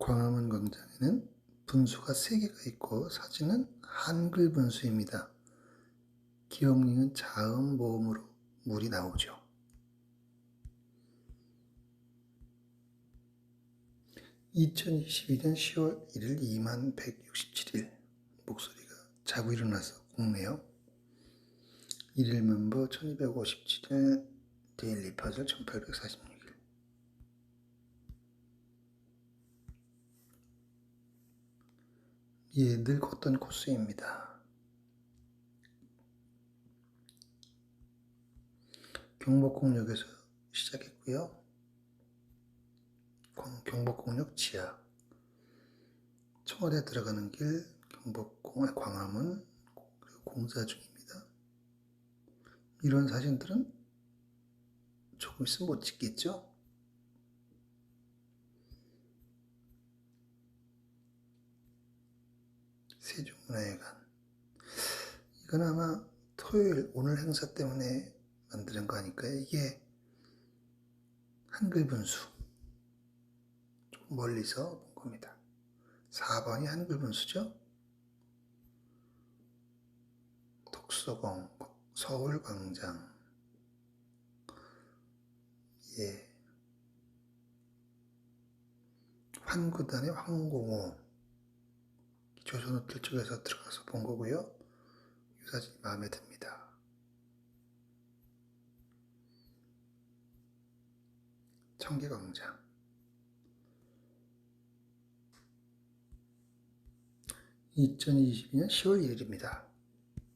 광화문 광장에는 분수가 3개가 있고 사진은 한글 분수입니다. 기억리는 자음 모음으로 물이 나오죠. (2022년 10월 1일) 2만 167일 목소리가 자고 일어나서 공네요. 일일 멤버 1257일 데일리 퍼즐 1846 예, 늘 걷던 코스입니다. 경복궁역에서 시작했고요. 광- 경복궁역 지하 청와대 들어가는 길 경복궁 아니, 광화문 공사 중입니다. 이런 사진들은 조금 있으면 못 찍겠죠? 세종문화회관 이건 아마 토요일 오늘 행사 때문에 만드는 거 아닐까요? 이게 한글 분수 좀 멀리서 본 겁니다. 4번이 한글 분수죠? 독서공 서울광장 예 환구단의 황공호 조선 호텔 쪽에서 들어가서 본 거고요. 이 사진이 마음에 듭니다. 청계광장 2022년 10월 1일입니다.